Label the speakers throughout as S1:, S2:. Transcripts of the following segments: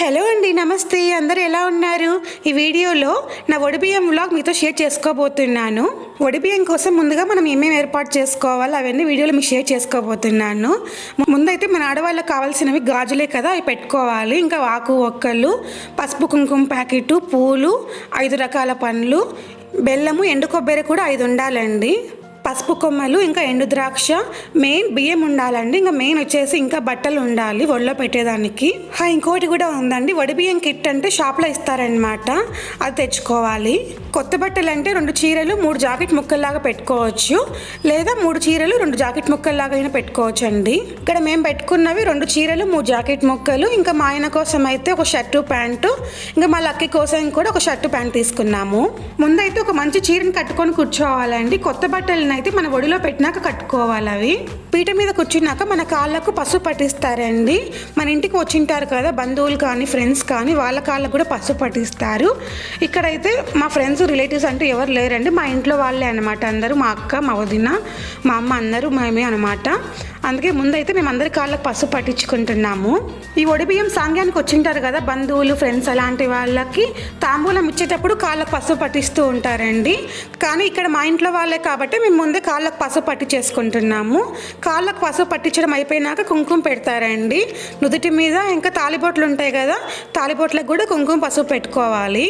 S1: Hello అండి నమస్తే. అందరు ఎలా ఉన్నారు? ఈ వీడియోలో నా ఒడిబియ్యం వ్లాగ్ మీతో షేర్ చేసుకోబోతున్నాను. ఒడిబియ్యం కోసం ముందుగా మనం ఏమేమి ఏర్పాటు చేసుకోవాలి అవన్నీ వీడియోలో మీకు షేర్ చేసుకోబోతున్నాను. ముందైతే మన ఆడవాళ్ళకి కావాల్సినవి గాజులే కదా అవి పెట్టుకోవాలి. ఇంకా ఆకు ఒక్కలు పసుపు కుంకుమ ప్యాకెట్ పూలు ఐదు రకాల పండ్లు బెల్లము ఎండు కొబ్బరి కూడా ఐదు ఉండాలండి. పసుపు కొమ్మలు ఇంకా ఎండు ద్రాక్ష మెయిన్ బియ్యం ఉండాలండి. ఇంకా మెయిన్ వచ్చేసి ఇంకా బట్టలు ఉండాలి ఒళ్ళో పెట్టేదానికి. హా, ఇంకోటి కూడా ఉందండి. వడి బియ్యం కిట్ అంటే షాప్లో ఇస్తారనమాట అది తెచ్చుకోవాలి. కొత్త బట్టలు అంటే రెండు చీరలు మూడు జాకెట్ ముక్కల్లాగా పెట్టుకోవచ్చు. లేదా మూడు చీరలు రెండు జాకెట్ ముక్కల్లాగా అయినా పెట్టుకోవచ్చు అండి ఇక్కడ మేము పెట్టుకున్నవి రెండు చీరలు మూడు జాకెట్ ముక్కలు. ఇంకా మా ఆయన కోసం అయితే ఒక షర్టు ప్యాంటు ఇంకా మా లక్కీ కోసం కూడా ఒక షర్టు ప్యాంట్ తీసుకున్నాము. ముందైతే ఒక మంచి చీరని కట్టుకొని కూర్చోవాలండి. కొత్త బట్టలను అయితే మన ఒడిలో పెట్టినాక కట్టుకోవాలి అవి. పీట మీద కూర్చున్నాక మన కాళ్ళకు పసుపు పట్టిస్తారండి. మన ఇంటికి వచ్చింటారు కదా బంధువులు కానీ ఫ్రెండ్స్ కానీ వాళ్ళ కాళ్ళకు కూడా పసుపు పట్టిస్తారు. ఇక్కడైతే మా ఫ్రెండ్స్ రిలేటివ్స్ అంటూ ఎవరు లేరండి. మా ఇంట్లో వాళ్ళే అనమాట అందరూ మా అక్క మా వదిన మా అమ్మ అందరూ మేమే అనమాట అందుకే ముందైతే మేము అందరి కాళ్ళకు పసుపు పట్టించుకుంటున్నాము. ఈ ఒడిబియ్యం సాంగ్యానికి వచ్చింటారు కదా బంధువులు ఫ్రెండ్స్ అలాంటి వాళ్ళకి తాంబూలం ఇచ్చేటప్పుడు కాళ్ళకు పసుపు పట్టిస్తూ ఉంటారండి. కానీ ఇక్కడ మా ఇంట్లో వాళ్ళే కాబట్టి మేము ముందే కాళ్ళకు పసుపు పట్టి చేసుకుంటున్నాము. కాళ్ళకు పసుపు పట్టించడం అయిపోయినాక కుంకుమ పెడతారండి. నుదుటి మీద ఇంకా తాలిబొట్లు ఉంటాయి కదా తాలిబొట్లకు కూడా కుంకుమ పసుపు పెట్టుకోవాలి.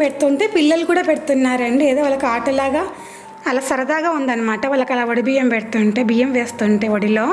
S1: పెడుతుంటే పిల్లలు కూడా పెడుతున్నారండి. ఏదో వాళ్ళకి ఆటలాగా అలా సరదాగా ఉందన్నమాట. వాళ్ళకి అలా వడి బియ్యం పెడుతుంటే బియ్యం వేస్తుంటే వడిలో.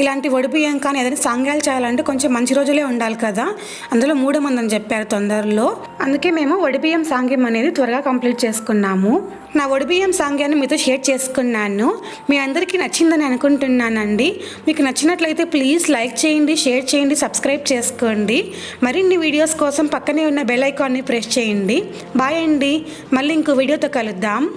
S1: ఇలాంటి ఒడిబియ్యం కానీ ఏదైనా సాంగ్యాలు చేయాలంటే కొంచెం మంచి రోజులే ఉండాలి కదా. అందులో మూడో మంది అని చెప్పారు తొందరలో. అందుకే మేము ఒడిబియ్యం సాంగ్యం అనేది త్వరగా కంప్లీట్ చేసుకున్నాము. నా ఒడిబియ్యం సాంగ్యాన్ని మీతో షేర్ చేసుకున్నాను. మీ అందరికీ నచ్చిందని అనుకుంటున్నానండి. మీకు నచ్చినట్లయితే ప్లీజ్ లైక్ చేయండి షేర్ చేయండి సబ్స్క్రైబ్ చేసుకోండి. మరిన్ని వీడియోస్ కోసం పక్కనే ఉన్న బెల్ ఐకాన్ని ప్రెస్ చేయండి. బాయ్ అండి. మళ్ళీ ఇంకో వీడియోతో కలుద్దాం.